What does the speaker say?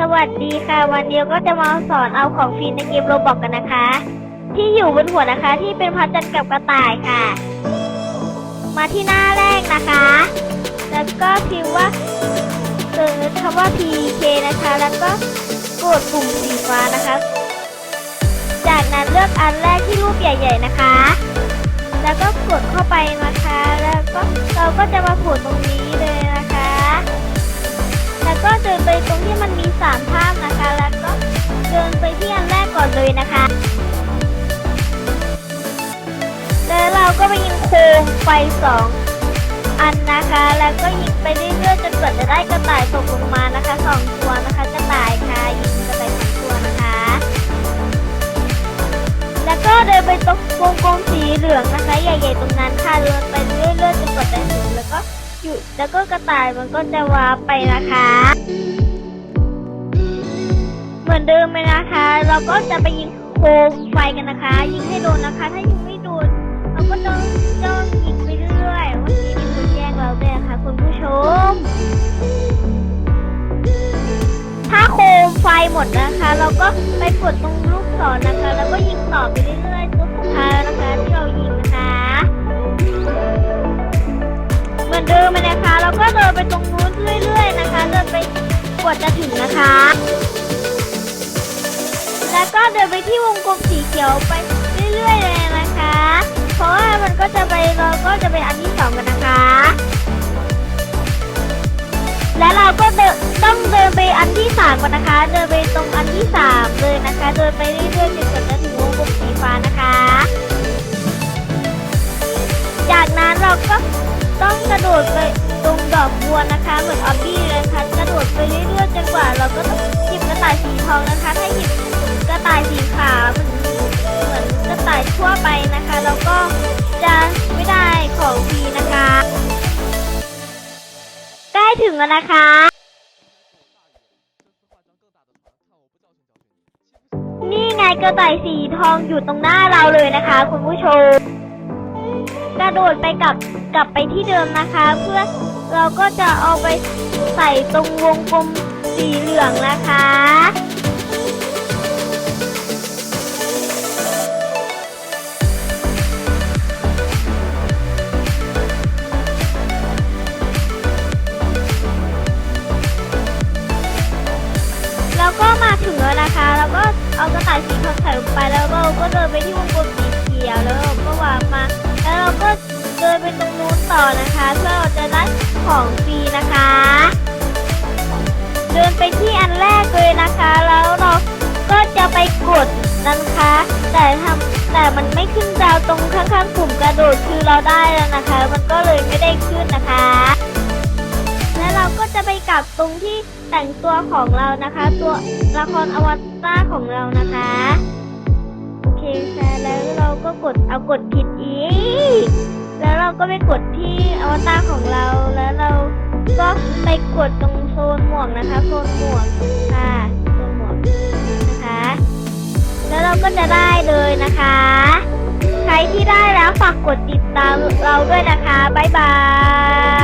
สวัสดีค่ะ วันนี้ก็จะมาสอนเอาของฟรีในเกมโรบอกกันนะคะ ที่อยู่บนหัวนะคะที่เป็นพัดจันกับกระต่ายค่ะ มาที่หน้าแรกนะคะ แล้วก็พิมพ์ว่าเซิร์คำว่า PK นะคะ แล้วก็กดปุ่มสีฟ้านะคะ จากนั้นเลือกอันแรกที่รูปใหญ่ ๆนะคะ เลยนะคะ แล้วเราก็ไปยิงโคมไฟสองอันนะคะ แล้วก็ยิงไปเรื่อยๆจนกว่าจะได้กระต่ายตกลงมานะคะสองตัวนะคะกระต่ายค่ะยิงกระต่ายสองตัวนะคะ แล้วก็เดินไปตรงวงกลมสีเหลืองนะคะ ใหญ่ๆตรงนั้นค่ะเดินไปเรื่อยๆจนกว่าจะถึงแล้วก็หยุดแล้วก็กระต่ายมันก็จะวาไปนะคะ เหมือนเดิมเลยนะคะ ก็จะไปยิงโคมไฟกันนะคะ ยิงให้โดนนะคะ ถ้ายิงไม่โดนเราก็ต้องจ้องยิงไปเรื่อยวันนี้มีคนแย่งเราด้วยนะคะคุณผู้ชม ถ้าโคมไฟหมดนะคะ เราก็ไปกดตรงลูกศรนะคะ แล้วก็ยิงต่อไปเรื่อยๆจนสุดท้ายนะคะที่เรายิงนะคะ เหมือนเดิมเลยนะคะแล้วก็เดินไปตรงนู้นเรื่อย ๆ นะคะ เดินไปกว่าจะถึงนะคะ แล้วก็เดินไปที่วงกลมสีเขียวไปเรื่อยๆเลยนะคะ เพราะว่ามันก็จะไปเราก็จะไปอันที่สองกันนะคะ แล้วเราก็เดินต้องเดินไปอันที่สามก่อนนะคะ เดินไปตรงอันที่สามเลยนะคะ เดินไปเรื่อยๆจนกว่าจะถึงวงกลมสีฟ้านะคะ จากนั้นเราก็ต้องกระโดดไปตรงดอกบัวนะคะ เหมือนออบบี้เลยนะคะกระโดดไปเรื่อยๆจนกว่าเราก็ต้องหยิบกระต่ายสีทองนะคะ ถ้าหยิบ ต่ายสีขาวเหมือนกระต่ายทั่วไปนะคะ แล้วก็จะไม่ได้ของฟรีนะคะ ใกล้ถึงแล้วนะคะนี่ไงกระต่ายสีทองอยู่ตรงหน้าเราเลยนะคะ คุณผู้ชม กระโดดไปกับกลับไปที่เดิมนะคะ เพื่อเราก็จะเอาไปใส่ตรงวงกลมสีเหลืองนะคะ นะคะ แล้วก็เอากระต่ายสีทองใส่ลงไปแล้วเราก็เดินไปที่วงกลมสีเขียวแล้วเราก็วางมา แล้วเราก็เดินไปตรงนู้นต่อนะคะเพื่อเราจะได้ของฟรีนะคะ เดินไปที่อันแรกเลยนะคะ แล้วเราก็จะไปกดนะคะ แต่ทำแต่มันไม่ขึ้นดาวตรงข้างๆปุ่มกระโดดคือเราได้แล้วนะคะ มันก็เลยไม่ได้ขึ้นนะคะ แล้วเราก็จะไปกลับตรงที่แต่งตัวของเรานะคะ ตัวละครอวตารของเรานะคะ โอเคค่ะแล้วเราก็กดเอากดผิดอีก แล้วเราก็ไปกดที่อวตารของเราแล้วเราก็ไปกดตรงโซนหมวกนะคะโซนหมวกค่ะโซนหมวกนะคะ แล้วเราก็จะได้เลยนะคะ ใครที่ได้แล้วฝากกดติดตามเราด้วยนะคะบ๊ายบาย